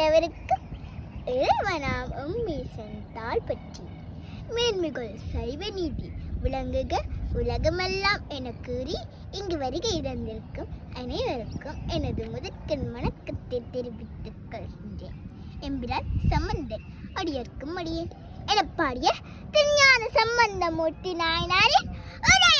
கேட்டவருக்கு இறைவனாம் எம்மீசன் தாள் பற்றி. மேன்மிகள் சைவ நீதி விளங்குக உலகமெல்லாம் என கூறி இங்கு வருகை இருந்திருக்கும் அனைவருக்கும் எனது முதற்கண் வணக்கத்தை தெரிவித்துக் கொள்கின்றேன். எம்பிரான் சம்பந்தன் அடியர்க்கும் அடியேன். என பாடிய திருஞான சம்பந்தமூர்த்தி நாயனாரின் உதய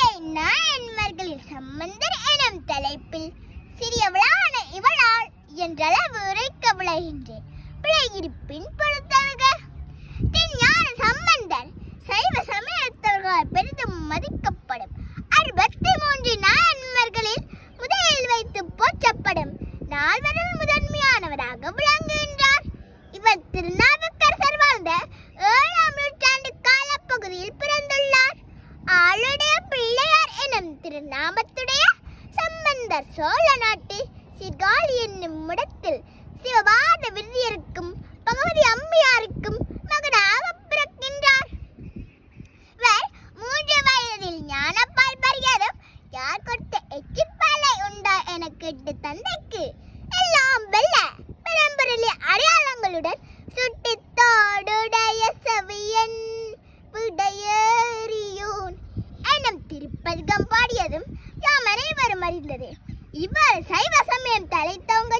பிழை இருப்பின் பொறுத்தவக சம்பந்தர் சைவ சமயத்தவர்களால் பெரிதும் மதிக்கப்படும். அறுபத்தி மூன்று நாயன்மார்களில் முதலில் வைத்து போற்றப்படும் நால்வரில் முதன்மையானவராக விளங்குகின்றார். இவர் திருநாவுக்கரசர் வாழ்ந்த ஏழாம் நூற்றாண்டு காலப்பகுதியில் பிறந்துள்ளார். ஆளுடைய பிள்ளையார் எனும் திருநாமத்துடைய சம்பந்தர் சோழ நாட்டு சிகாலி என்னும் இடத்தில் சிவபாத விருதியருக்கும் பகவதி அம்மையாருக்கும் மகனாக பிறக்கின்றார். இவர் மூன்று வயதில் ஞானப்பால் பருகியதும் யார் கொடுத்த எச்சிப்பாலை உண்டா என கேட்டு தந்தைக்கு எல்லாம் வெல்ல பரம்பரையிலே அடையாளங்களுடன் சுட்டி செவியன் விடையேறியோன் எனும் திருப்பதிகம் பாடியதும் யாம் அனைவரும் அறிந்தது. இவ்வாறு சைவ சமயம் தலைத்தவங்க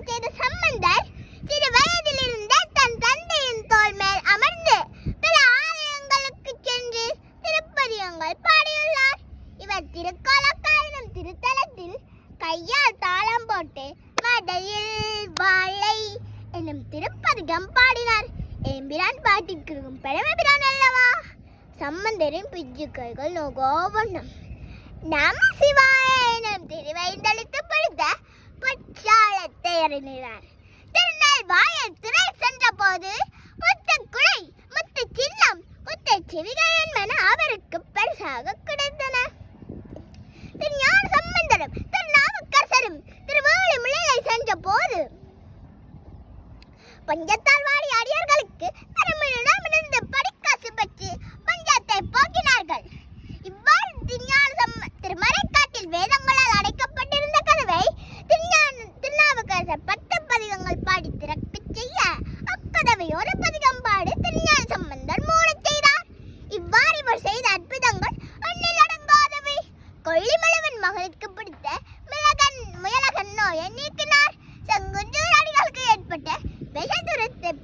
தாளம் போட்டு மடையில் வாழை என்னும் திருப்பதிகம் பாடினார். எம்பிரான் பாட்டிற்கும் பெருமைபிரான் அல்லவா? சம்பந்தரின் பிஞ்சு கைகள் நோகோவண்ணம் நம சிவாய எனும் திருவைந்தளித்து பொழுத பச்சாளத்தை அறிஞர் திருநெல் வாயில் திரை சென்ற போது முத்த குலை முத்த சின்னம் முத்த செவிகள் என்பன அவருக்கு பரிசாக கிடைத்தன திருஞான சம்பந்தரும் திருநாவுக்கரசரும் திருவேளிமலையை சென்ற போது பஞ்சத்தால் வாடி அடியார்களுக்கு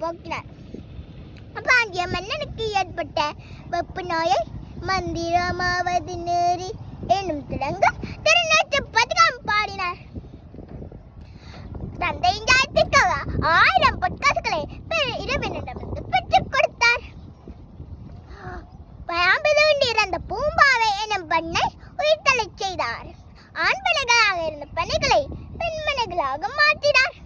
போக்கினார். பாண்டிய மன்னனுக்கு ஏற்பட்ட வெப்பு நோயை மந்திரமாவது நேரி என்னும் திறங்க திருநேற்று பதிகம் பாடினார். தந்தையின் ஜாயத்திற்காக ஆயிரம் பொற்காசுகளை பெரு இரவினிடமிருந்து பெற்றுக் கொடுத்தார். இறந்த பூம்பாவை எனும் பெண்ணை உயிர்த்தலை செய்தார். ஆண் பிள்ளைகளாக இருந்த பெண்களை பெண்மணிகளாக மாற்றினார்.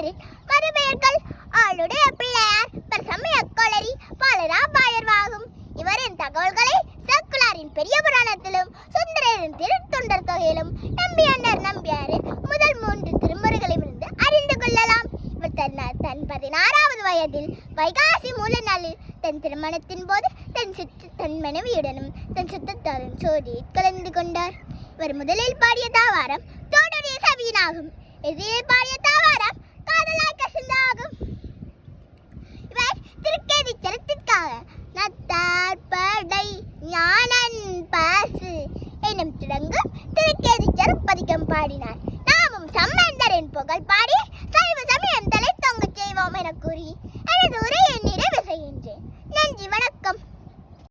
திருஞான மறுபெயர்கள் ஆளுடைய பிள்ளையார் பிரசமய கொளரி பாலரா பாயர்வாகும் இவரின் தகவல்களை சர்க்குலாரின் பெரிய புராணத்திலும் சுந்தரரின் திருத்தொண்டர் தொகையிலும் நம்பியாண்டர் நம்பியாரின் முதல் மூன்று திருமுறைகளில் இருந்து அறிந்து கொள்ளலாம். இவர் தன் தன் பதினாறாவது வயதில் வைகாசி மூல நாளில் தன் திருமணத்தின் போது தன் சுற்று தன் மனைவியுடனும் தன் சுத்தத்தாரின் சோதியை கலந்து கொண்டார். இவர் முதலில் பாடிய தாவாரம் தோடரிய சவியனாகும் எதிரே பாடிய